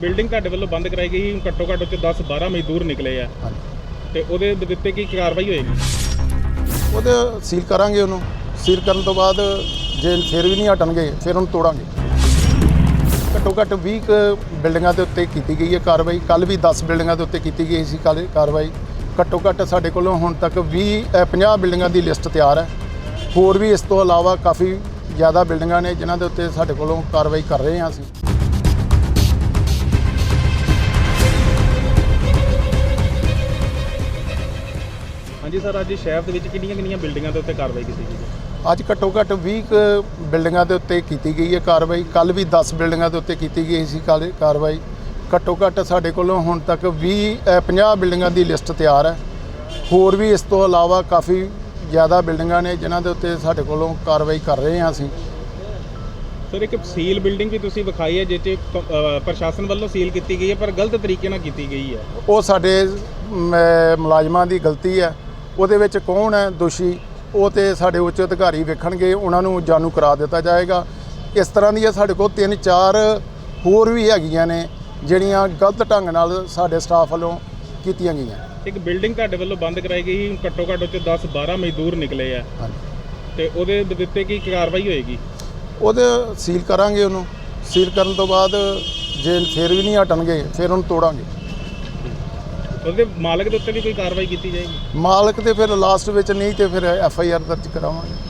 Building ਤੁਹਾਡੇ ਵੱਲੋਂ ਬੰਦ ਕਰਾਈ ਗਈ ਘੱਟੋ ਘੱਟ ਉੱਤੇ 10 12 ਮਜ਼ਦੂਰ ਨਿਕਲੇ ਆ। ਤੇ ਉਹਦੇ ਦਿੱਤੇ ਕੀ ਕਾਰਵਾਈ ਹੋਏਗੀ? ਉਹਦੇ ਸੀਲ ਕਰਾਂਗੇ ਉਹਨੂੰ। ਸੀਲ ਕਰਨ ਤੋਂ ਬਾਅਦ ਜੇ ਫਿਰ ਵੀ ਨਹੀਂ ਹਟਣਗੇ ਫਿਰ ਉਹਨੂੰ ਤੋੜਾਂਗੇ। ਘੱਟੋ ਘੱਟ 20 ਕੁ ਬਿਲਡਿੰਗਾਂ ਦੇ ਉੱਤੇ ਕੀਤੀ ਗਈ ਹੈ ਕਾਰਵਾਈ। ਕੱਲ ਵੀ 10 ਬਿਲਡਿੰਗਾਂ ਦੇ ਉੱਤੇ ਕੀਤੀ ਗਈ ਸੀ ਕਾਰਵਾਈ। ਘੱਟੋ ਘੱਟ ਸਾਡੇ ਕੋਲੋਂ ਹੁਣ ਤੱਕ 20 ਅ, 50 ਬਿਲਡਿੰਗਾਂ ਦੀ ਲਿਸਟ ਤਿਆਰ ਹੈ। ਹੋਰ ਵੀ ਇਸ ਤੋਂ ਇਲਾਵਾ ਕਾਫੀ ਜ਼ਿਆਦਾ ਬਿਲਡਿੰਗਾਂ ਨੇ ਜਿਨ੍ਹਾਂ ਦੇ ਉੱਤੇ ਸਾਡੇ ਕੋਲੋਂ ਕਾਰਵਾਈ ਕਰ ਰਹੇ ਹਾਂ ਅਸੀਂ। ਹਾਂਜੀ ਸਰ ਅੱਜ ਸ਼ਹਿਰ ਦੇ ਵਿੱਚ ਕਿੰਨੀਆਂ ਕਿੰਨੀਆਂ ਬਿਲਡਿੰਗਾਂ ਦੇ ਉੱਤੇ ਕਾਰਵਾਈ ਕੀਤੀ ਗਈ ਹੈ? ਅੱਜ ਘੱਟੋ ਘੱਟ 20 ਕੁ ਬਿਲਡਿੰਗਾਂ ਦੇ ਉੱਤੇ ਕੀਤੀ ਗਈ ਹੈ ਕਾਰਵਾਈ। ਕੱਲ ਵੀ 10 ਬਿਲਡਿੰਗਾਂ ਦੇ ਉੱਤੇ ਕੀਤੀ ਗਈ ਸੀ ਕੱਲ੍ਹ ਕਾਰਵਾਈ। ਘੱਟੋ ਘੱਟ ਸਾਡੇ ਕੋਲੋਂ ਹੁਣ ਤੱਕ 20 ਅ, 50 ਬਿਲਡਿੰਗਾਂ ਦੀ ਲਿਸਟ ਤਿਆਰ ਹੈ। ਹੋਰ ਵੀ ਇਸ ਤੋਂ ਇਲਾਵਾ ਕਾਫੀ ਜ਼ਿਆਦਾ ਬਿਲਡਿੰਗਾਂ ਨੇ ਜਿਨ੍ਹਾਂ ਦੇ ਉੱਤੇ ਸਾਡੇ ਕੋਲੋਂ ਕਾਰਵਾਈ ਕਰ ਰਹੇ ਹਾਂ ਅਸੀਂ। ਸਰ ਇੱਕ ਸੀਲ ਬਿਲਡਿੰਗ ਵੀ ਤੁਸੀਂ ਵਿਖਾਈ ਹੈ ਜਿਸ 'ਚ ਕ- ਅ, ਪ੍ਰਸ਼ਾਸਨ ਵੱਲੋਂ ਸੀਲ ਕੀਤੀ ਗਈ ਹੈ ਪਰ ਗਲਤ ਤਰੀਕੇ ਨਾਲ ਕੀਤੀ ਗਈ ਹੈ। ਉਹ ਸਾਡੇ ਮ, ਮੁਲਾਜ਼ਮਾਂ ਦੀ ਗਲਤੀ ਹੈ। ਉਹਦੇ ਵਿੱਚ ਕੌਣ ਹੈ ਦੋਸ਼ੀ? ਉਹ ਤੇ ਸਾਡੇ ਉੱਚ ਅਧਿਕਾਰੀ ਵੇਖਣਗੇ ਉਹਨਾਂ ਨੂੰ ਜਾਣੂ ਕਰਾ ਦਿੱਤਾ ਜਾਏਗਾ। ਇਸ ਤਰ੍ਹਾਂ ਦੀਆਂ ਸਾਡੇ ਕੋਲ ਤਿੰਨ ਚਾਰ ਹੋਰ ਵੀ ਹੈਗੀਆਂ ਨੇ ਜਿਹੜੀਆਂ ਗਲਤ ਢੰਗ ਨਾਲ ਸਾਡੇ ਸਟਾਫ ਵੱਲੋਂ ਕੀਤੀਆਂ ਗਈਆਂ। ਇੱਕ ਬਿਲਡਿੰਗ ਤੁਹਾਡੇ ਵੱਲੋਂ ਬੰਦ ਕਰਾਈ ਗਈ ਘੱਟੋ ਘੱਟ ਉੱਤੇ 10 12 ਮਜ਼ਦੂਰ ਨਿਕਲੇ ਆ। ਤੇ ਉਹਦੇ ਦਿੱਤੇ ਕੀ ਕਾਰਵਾਈ ਹੋਏਗੀ? ਉਹਦੇ ਸੀਲ ਕਰਾਂਗੇ ਉਹਨੂੰ। ਸੀਲ ਕਰਨ ਤੋਂ ਬਾਅਦ ਜੇ ਫਿਰ ਵੀ ਨਹੀਂ ਹਟਣਗੇ ਫਿਰ ਉਹਨੂੰ ਤੋੜਾਂਗੇ। ਉਹਦੇ ਮਾਲਕ ਦੇ ਉੱਤੇ ਵੀ ਕੋਈ ਕਾਰਵਾਈ ਕੀਤੀ ਜਾਏਗੀ? ਮਾਲਕ ਤੇ ਫਿਰ ਲਾਸਟ ਵਿੱਚ ਨਹੀਂ ਤੇ ਫਿਰ ਐਫ ਆਈ ਆਰ ਦਰਜ ਕਰਾਵਾਂਗੇ।